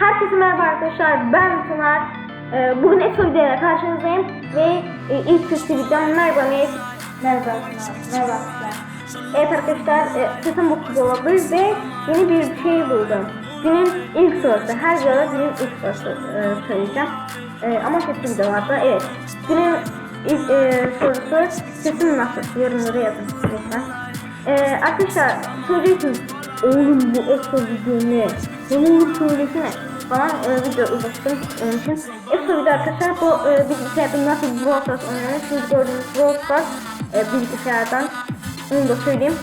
Herkese merhaba arkadaşlar ben Pınar. Ee, bugün Exo videoyla karşınızdayım ve e, ilk kötü videom merhaba Melis. Merhaba Pınar. Merhaba. Evet arkadaşlar e, sesim bu gibi olabilir ve yeni bir şey buldum. Günün ilk sorusu. Her videoda günün ilk sorusu e, söyleyeceğim. E, ama kötü videolarda evet. Günün ilk e, sorusu sesim nasıl? Yorumlara yazın lütfen. E, arkadaşlar söyleyeceksiniz. Oğlum bu Exo video ne? Bunu söylesene falan e, video ulaştım için. Exo video arkadaşlar bu e, bilgisayarda nasıl Brawl Stars oynanır? Şimdi gördüğünüz Brawl Stars e, bilgisayardan onu da söyleyeyim.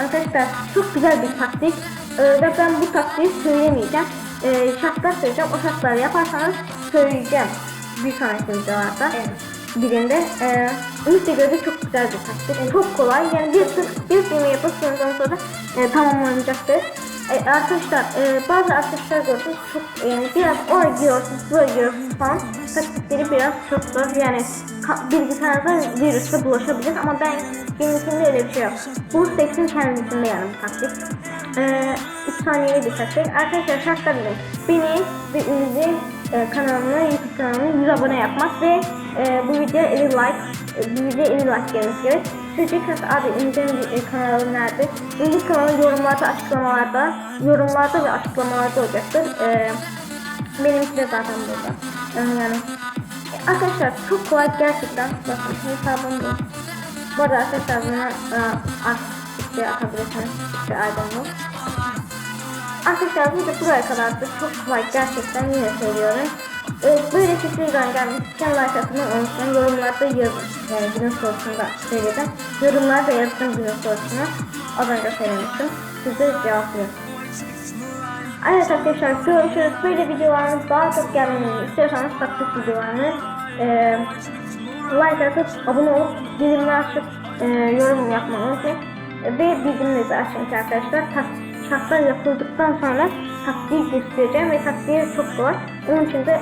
Arkadaşlar çok güzel bir taktik e, ve ben bu taktiği söylemeyeceğim. E, şartlar söyleyeceğim. O şartları yaparsanız söyleyeceğim bir sonraki videolarda. Birinde e, Ümit'e göre çok güzel bir taktik. Çok kolay. Yani bir bir filmi yapıp ondan sonra e, tamamlanacaktır. E, arkadaşlar e, bazı arkadaşlar gördüm çok yani biraz oraya giriyorsunuz buraya giriyorsunuz falan taktikleri biraz çok zor yani bilgisayarda virüsle bulaşabilir ama ben benimkinde öyle bir şey yok. Bu seksin kendisinde yani bu taktik. E, 3 saniyeli bir taktik. Arkadaşlar şartlar dedim. Beni ve Ümit'in e, kanalına YouTube kanalına 100 abone yapmak ve e, bu videoya 50 like bu videoya 50 like gelmesi gerek. Söyleyeceksiniz abi Ümit'in e, kanalı nerede? Ümit kanalı yorumlarda, açıklamalarda, yorumlarda ve açıklamalarda olacaktır. E, benimki de zaten burada. Yani arkadaşlar çok kolay gerçekten. Bakın hesabım bu. Bu arada arkadaşlar buna e, artık işte atabilirsiniz. İşte aydınlık. Arkadaşlar video buraya kadardı. Çok kolay gerçekten yine söylüyorum. Ee, böyle fikirden gelmişken like atmayı unutmayın. Yorumlarda yazın. Yani günün sorusunu da söyledim. Yorumlarda yazdım günün sorusunu. Az önce söylemiştim. Size cevaplıyorum. Evet arkadaşlar görüşürüz. Böyle videolarınız daha çok gelmeni istiyorsanız taktik videolarını e, like atıp abone olup bildirimleri açıp e, yorum yapmayı unutmayın. Ve bildirimleri açın arkadaşlar. Tak, şartlar yapıldıktan sonra taktiği göstereceğim ve taktiği çok kolay. Onun için de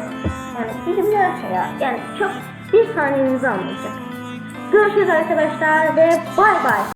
yani bildirimleri açın ya. Yani çok bir saniyenizi almayacak. Görüşürüz arkadaşlar ve bay bay.